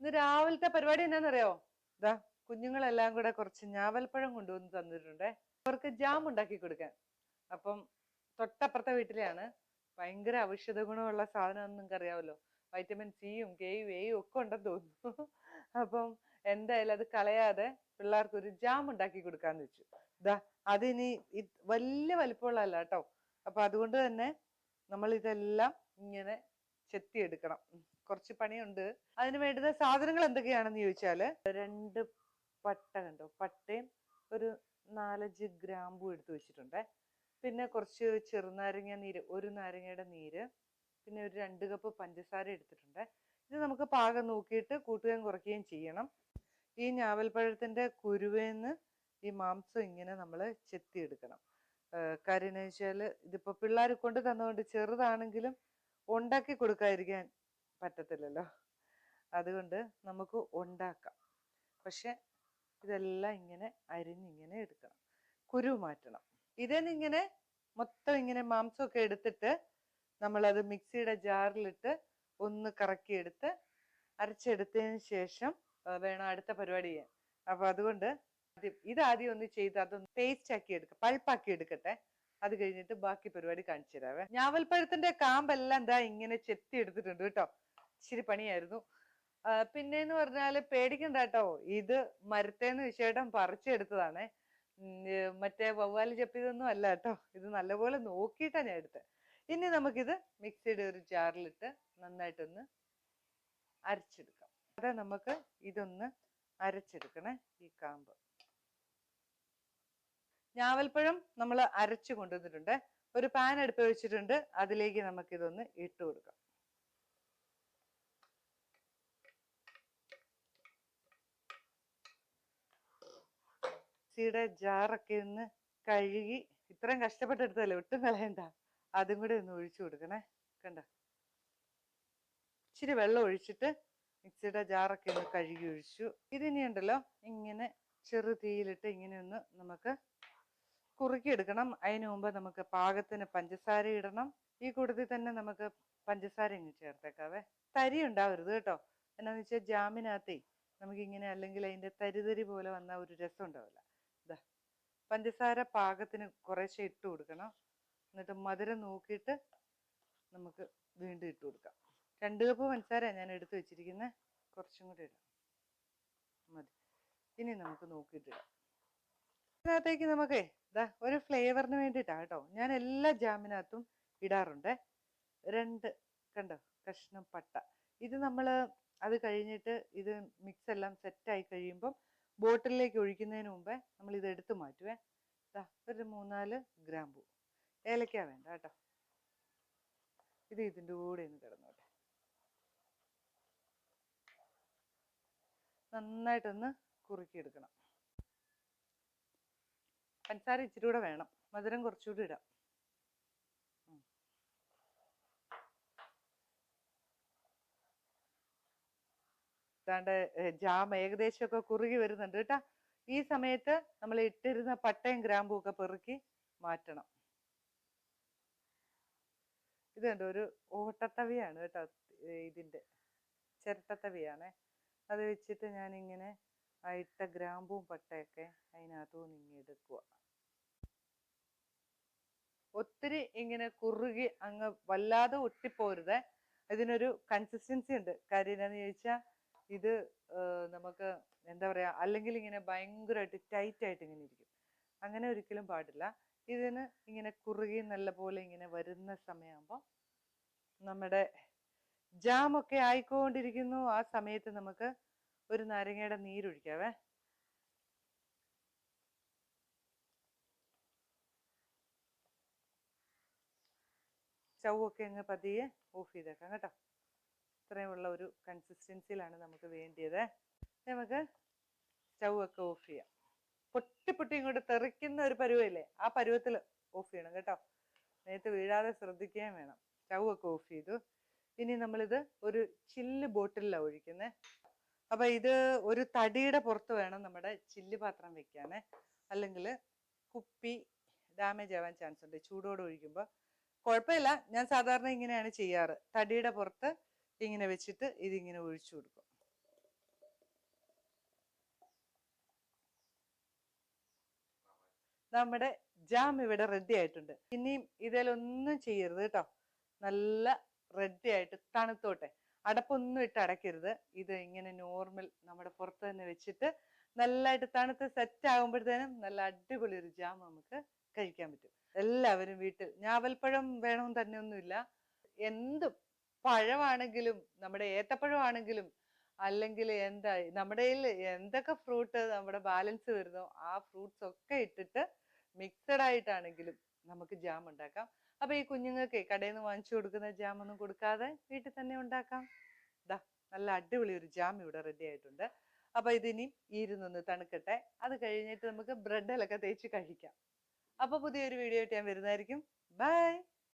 ഇന്ന് രാവിലത്തെ പരിപാടി എന്നാന്നറിയോ? ഇതാ കുഞ്ഞുങ്ങളെല്ലാം കൂടെ കുറച്ച് ഞാവൽപ്പഴം കൊണ്ടുവന്ന് തന്നിട്ടുണ്ടേ. അവർക്ക് ജാം ഉണ്ടാക്കി കൊടുക്കാൻ. അപ്പം തൊട്ടപ്പുറത്തെ വീട്ടിലെയാണ് ഭയങ്കര ഔഷധ ഗുണമുള്ള സാധനം നിങ്ങൾക്ക് അറിയാമല്ലോ വൈറ്റമിൻ സിയും കെയും എയും ഒക്കെ ഉണ്ടെന്ന് തോന്നുന്നു. അപ്പം എന്തായാലും അത് കളയാതെ പിള്ളേർക്ക് ഒരു ജാം ഉണ്ടാക്കി കൊടുക്കാന്ന് വെച്ചു. ഇതാ അതിനി വലിയ വലിപ്പമുള്ളതല്ല കേട്ടോ. അപ്പൊ അതുകൊണ്ട് തന്നെ നമ്മൾ ഇതെല്ലാം ഇങ്ങനെ ചെത്തിയെടുക്കണം. കുറച്ച് പണിയുണ്ട്. അതിന് വേണ്ടുന്ന സാധനങ്ങൾ എന്തൊക്കെയാണെന്ന് ചോദിച്ചാൽ രണ്ട് പട്ട കണ്ടോ? പട്ടയും ഒരു നാലഞ്ച് ഗ്രാമ്പു എടുത്തു വെച്ചിട്ടുണ്ട്. പിന്നെ കുറച്ച് ചെറുനാരങ്ങ നീര് ഒരു നാരങ്ങയുടെ നീര് പിന്നെ ഒരു രണ്ട് കപ്പ് പഞ്ചസാര എടുത്തിട്ടുണ്ട്. ഇത് നമുക്ക് പാകം നോക്കിയിട്ട് കൂട്ടുകയും കുറയ്ക്കുകയും ചെയ്യണം. ഈ ഞാവൽപ്പഴത്തിന്റെ കുരുവേന്ന് ഈ മാംസം ഇങ്ങനെ നമ്മൾ ചെത്തിയെടുക്കണം. കാര്യം എന്ന് വെച്ചാൽ ഇതിപ്പോൾ പിള്ളേർ കൊണ്ട് തന്നുകൊണ്ട് ചെറുതാണെങ്കിലും ഉണ്ടാക്കി കൊടുക്കാതിരിക്കാൻ പറ്റത്തില്ലല്ലോ. അതുകൊണ്ട് നമുക്ക് ഉണ്ടാക്കാം. പക്ഷെ ഇതെല്ലാം ഇങ്ങനെ അരിഞ്ഞിങ്ങനെ എടുക്കണം. കുരു മാറ്റണം. ഇതിനിങ്ങനെ മൊത്തം ഇങ്ങനെ മാംസമൊക്കെ എടുത്തിട്ട് നമ്മളത് മിക്സിയുടെ ജാറിലിട്ട് ഒന്ന് കറക്കിയെടുത്ത് അരച്ചെടുത്തതിന് ശേഷം വേണം അടുത്ത പരിപാടി ചെയ്യാൻ. അപ്പൊ അതുകൊണ്ട് ആദ്യം ഇതാദ്യം ഒന്ന് ചെയ്ത് അതൊന്ന് പേസ്റ്റ് ആക്കി എടുക്കാം. പൾപ്പാക്കി എടുക്കട്ടെ. അത് കഴിഞ്ഞിട്ട് ബാക്കി പരിപാടി കാണിച്ചു തരാവേ. ഞാവൽപ്പഴത്തിന്റെ കാമ്പെല്ലാം എന്താ ഇങ്ങനെ ചെത്തി എടുത്തിട്ടുണ്ട് കേട്ടോ. ഇച്ചിരി പണിയായിരുന്നു. ആ, പിന്നെന്ന് പറഞ്ഞാൽ പേടിക്കണ്ട കേട്ടോ ഇത് മരത്തേന്ന് വിശേഷം പറിച്ചെടുത്തതാണ് മറ്റേ വവ്വാൽ ചപ്പിയതൊന്നും അല്ല കേട്ടോ ഇത് നല്ലപോലെ നോക്കിയിട്ടാ ഞാൻ എടുത്തത് ഇനി നമുക്കിത് മിക്സിയുടെ ഒരു ജാറിലിട്ട് നന്നായിട്ടൊന്ന് അരച്ചെടുക്കാം. അതെ നമുക്ക് ഇതൊന്ന് അരച്ചെടുക്കണേ ഈ കാമ്പ്. ഞാവൽപ്പഴം നമ്മൾ അരച്ചു കൊണ്ടുവന്നിട്ടുണ്ട്. ഒരു പാൻ എടുത്ത് വെച്ചിട്ടുണ്ട്. അതിലേക്ക് നമുക്കിതൊന്ന് ഇട്ട് കൊടുക്കാം. മിക്സിയുടെ ജാറൊക്കെ ഒന്ന് കഴുകി ഇത്രയും കഷ്ടപ്പെട്ടെടുത്തല്ലേ ഒട്ടും കളയണ്ട. അതും കൂടെ ഒന്ന് ഒഴിച്ചു കൊടുക്കണേ. കണ്ട? ഇച്ചിരി വെള്ളം ഒഴിച്ചിട്ട് മിക്സിയുടെ ജാറൊക്കെ ഒന്ന് കഴുകി ഒഴിച്ചു. ഇതിനി ഉണ്ടല്ലോ ഇങ്ങനെ ചെറു തീയിലിട്ട് ഇങ്ങനെ ഒന്ന് നമുക്ക് കുറുക്കിയെടുക്കണം. അതിനു മുമ്പ് നമുക്ക് പാകത്തിന് പഞ്ചസാര ഇടണം. ഈ കൂട്ടത്തിൽ തന്നെ നമുക്ക് പഞ്ചസാര ഇങ്ങ് ചേർത്തേക്കാവേ. തരി ഉണ്ടാവരുത് കേട്ടോ. എന്നാന്ന് വെച്ചാൽ ജാമിനകത്തേ നമുക്കിങ്ങനെ അല്ലെങ്കിൽ അതിന്റെ തരിതരി പോലെ വന്ന ഒരു രസം ഉണ്ടാവില്ല പഞ്ചസാര പാകത്തിന് കുറേശ്ശെ ഇട്ട് കൊടുക്കണം. എന്നിട്ട് മധുരം നോക്കിയിട്ട് നമുക്ക് വീണ്ടും ഇട്ട് കൊടുക്കാം. രണ്ട് കപ്പ് പഞ്ചസാര ഞാൻ എടുത്ത് വെച്ചിരിക്കുന്നത് കുറച്ചും കൂടി ഇടാം. മതി. ഇനി നമുക്ക് നോക്കിയിട്ടിടാം ഇതിനകത്തേക്ക് നമുക്ക് ഇതാ ഒരു ഫ്ലേവറിന് വേണ്ടിയിട്ടാണ് കേട്ടോ. ഞാൻ എല്ലാ ജാമിനകത്തും ഇടാറുണ്ട്. രണ്ട് കണ്ടോ? കഷ്ണം പട്ട. ഇത് നമ്മൾ അത് കഴിഞ്ഞിട്ട് ഇത് മിക്സ് എല്ലാം സെറ്റായി കഴിയുമ്പം ബോട്ടിലേക്ക് ഒഴിക്കുന്നതിന് മുമ്പേ നമ്മൾ ഇത് എടുത്ത് മാറ്റുവേ. ഒരു മൂന്നാൽ ഗ്രാമ്പൂ ഏലക്ക വേണ്ട കേട്ടോ. ഇത് ഇതിന്റെ കൂടെ ഒന്ന് കിടന്നോട്ടെ. നന്നായിട്ടൊന്ന് കുറുക്കിയെടുക്കണം. പഞ്ചസാര ഇച്ചിരി കൂടെ വേണം. മധുരം കുറച്ചുകൂടി ഇടാം. ഇതാണ്ട് ജാം ഏകദേശമൊക്കെ കുറുകി വരുന്നുണ്ട് കേട്ടാ. ഈ സമയത്ത് നമ്മൾ ഇട്ടിരുന്ന പട്ടയും ഗ്രാമ്പും ഒക്കെ പെറുക്കി മാറ്റണം. ഇത് കണ്ടോ ഒരു ഓട്ടത്തവിയാണ് കേട്ടോ ഇതിന്റെ. ചിരട്ടത്തവിയാണേ. അത് വെച്ചിട്ട് ഞാനിങ്ങനെ ആ ഇട്ട ഗ്രാമ്പും പട്ടയൊക്കെ അതിനകത്തുനിന്ന് ഇങ്ങനെ എടുക്കുക ഒത്തിരി ഇങ്ങനെ കുറുകി അങ്ങ് വല്ലാതെ ഒട്ടിപ്പോരുതേ. ഇതിനൊരു കൺസിസ്റ്റൻസി ഉണ്ട്. കാര്യം എന്താന്ന് ചോദിച്ചാൽ ഇത് നമുക്ക് എന്താ പറയാ അല്ലെങ്കിൽ ഇങ്ങനെ ഭയങ്കരമായിട്ട് ടൈറ്റ് ആയിട്ട് ഇങ്ങനെ ഇരിക്കും. അങ്ങനെ ഒരിക്കലും പാടില്ല. ഇതിന് ഇങ്ങനെ കുറുകി നല്ല പോലെ ഇങ്ങനെ വരുന്ന സമയമാകുമ്പോൾ നമ്മുടെ ജാമൊക്കെ ആയിക്കൊണ്ടിരിക്കുന്നു. ആ സമയത്ത് നമുക്ക് ഒരു നാരങ്ങയുടെ നീരൊഴിക്കാവേ. ചവൊക്കെ അങ്ങ് പതിയെ ഓഫ് ചെയ്തേക്കാം കേട്ടോ. ഇത്രയുമുള്ള ഒരു കൺസിസ്റ്റൻസിയിലാണ് നമുക്ക് വേണ്ടിയത്. നമുക്ക് സ്റ്റൗ ഒക്കെ ഓഫ് ചെയ്യാം. പൊട്ടി പൊട്ടി ഇങ്ങോട്ട് തെറിക്കുന്ന ഒരു പരുവല്ലേ ആ പരുവത്തിൽ ഓഫ് ചെയ്യണം കേട്ടോ. നേരത്തെ വീഴാതെ ശ്രദ്ധിക്കുകയും വേണം. സ്റ്റൗ ഒക്കെ ഓഫ് ചെയ്തു. ഇനി നമ്മളിത് ഒരു ചില്ല് ബോട്ടിലാണ് ഒഴിക്കുന്നത് അപ്പൊ ഇത് ഒരു തടിയുടെ പുറത്ത് വേണം നമ്മുടെ ചില്ല് പാത്രം വെക്കാനേ അല്ലെങ്കിൽ കുപ്പി ഡാമേജ് ആവാൻ ചാൻസ് ഉണ്ട്. ചൂടോടെ ഒഴിക്കുമ്പോൾ കുഴപ്പമില്ല. ഞാൻ സാധാരണ ഇങ്ങനെയാണ് ചെയ്യാറ്. തടിയുടെ പുറത്ത് ഇങ്ങനെ വെച്ചിട്ട് ഇതിങ്ങനെ ഒഴിച്ചു കൊടുക്കും. നമ്മുടെ ജാം ഇവിടെ റെഡി ആയിട്ടുണ്ട്. ഇനിയും ഇതിലൊന്നും ചെയ്യരുത് കേട്ടോ. നല്ല റെഡി ആയിട്ട് തണുത്തോട്ടെ. അടപ്പൊന്നും ഇട്ട് അടയ്ക്കരുത്. ഇത് ഇങ്ങനെ നോർമൽ നമ്മുടെ പുറത്ത് തന്നെ വെച്ചിട്ട് നല്ലതായിട്ട് തണുത്ത് സെറ്റ് ആകുമ്പോഴത്തേനും നല്ല അടിപൊളി ഒരു ജാം നമുക്ക് കഴിക്കാൻ പറ്റും. എല്ലാവരും വീട്ടിൽ ഞാവൽപ്പഴം വേണമെന്ന് തന്നെയൊന്നുമില്ല. എന്തും പഴമാണെങ്കിലും നമ്മുടെ ഏത്തപ്പഴമാണെങ്കിലും അല്ലെങ്കിൽ എന്താ നമ്മുടെ എന്തൊക്കെ ഫ്രൂട്ട് നമ്മുടെ ബാലൻസ് വരുന്നോ ആ ഫ്രൂട്ട്സ് ഒക്കെ ഇട്ടിട്ട് മിക്സഡ് ആയിട്ടാണെങ്കിലും നമുക്ക് ജാം ഉണ്ടാക്കാം. അപ്പൊ ഈ കുഞ്ഞുങ്ങൾക്ക് കടയിൽ നിന്ന് വാങ്ങിച്ചു കൊടുക്കുന്ന ജാം ഒന്നും കൊടുക്കാതെ വീട്ടിൽ തന്നെ ഉണ്ടാക്കാം. ദാ നല്ല അടിപൊളി ഒരു ജാം ഇവിടെ റെഡി ആയിട്ടുണ്ട്. അപ്പൊ ഇതിനി ഇരുന്നൊന്ന് തണുക്കട്ടെ. അത് കഴിഞ്ഞിട്ട് നമുക്ക് ബ്രെഡിലൊക്കെ തേച്ച് കഴിക്കാം. അപ്പൊ പുതിയൊരു വീഡിയോ ആയിട്ട് ഞാൻ വരുന്നതായിരിക്കും. ബൈ